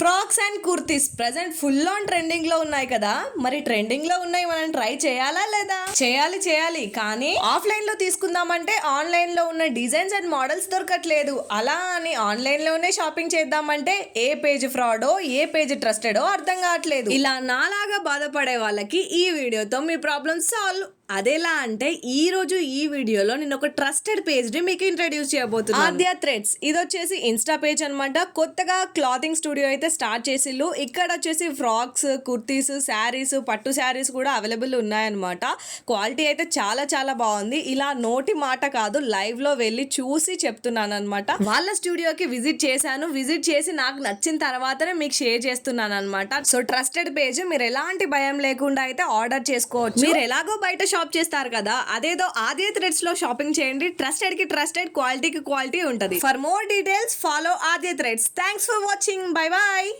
Frocks and kurtis present full on ట్రెండింగ్లో ఉన్నాయి కదా. మరి ట్రెండింగ్లో ఉన్నాయి మనం ట్రై చేయాలా లేదా? చేయాలి చేయాలి. కానీ ఆఫ్లైన్లో తీసుకుందామంటే ఆన్లైన్లో ఉన్న డిజైన్స్ అండ్ మోడల్స్ దొరకట్లేదు. అలా అని ఆన్లైన్లోనే షాపింగ్ చేద్దామంటే ఏ పేజ్ ఫ్రాడో ఏ పేజ్ ట్రస్టెడో అర్థం కావట్లేదు. ఇలా నాలాగా బాధపడే వాళ్ళకి ఈ వీడియోతో మీ ప్రాబ్లమ్ సాల్వ్. అదెలా అంటే ఈ రోజు ఈ వీడియోలో నేను ఒక ట్రస్టెడ్ పేజ్ని మీకు ఇంట్రడ్యూస్ చేయబోతున్నాను. ఆద్య థ్రెడ్స్ ఇది వచ్చేసి ఇన్స్టా పేజ్ అన్నమాట. కొత్తగా క్లాతింగ్ స్టూడియో అయితే స్టార్ట్ చేసిల్లు ఇక్కడ వచ్చేసి ఫ్రాక్స్ కుర్తీస్ శారీస్ పట్టు శారీస్ కూడా అవైలబుల్ ఉన్నాయన్నమాట. క్వాలిటీ అయితే చాలా చాలా బాగుంది. ఇలా నోటి మాట కాదు లైవ్లో వెళ్ళి చూసి చెప్తున్నాను అనమాట వాళ్ళ స్టూడియోకి విజిట్ చేశాను. విజిట్ చేసి నాకు నచ్చిన తర్వాతనే మీకు షేర్ చేస్తున్నాను అనమాట సో ట్రస్టెడ్ పేజ్ మీరు ఎలాంటి భయం లేకుండా అయితే ఆర్డర్ చేసుకోవచ్చు. మీరు ఎలాగో బయట షాప్ చేస్తారు కదా అదేదో ఆది థ్రెడ్స్లో షాపింగ్ చేయండి. ట్రస్టెడ్కి ట్రస్టెడ్ క్వాలిటీకి క్వాలిటీ ఉంటుంది. For more details follow Aadi threads thanks for watching bye bye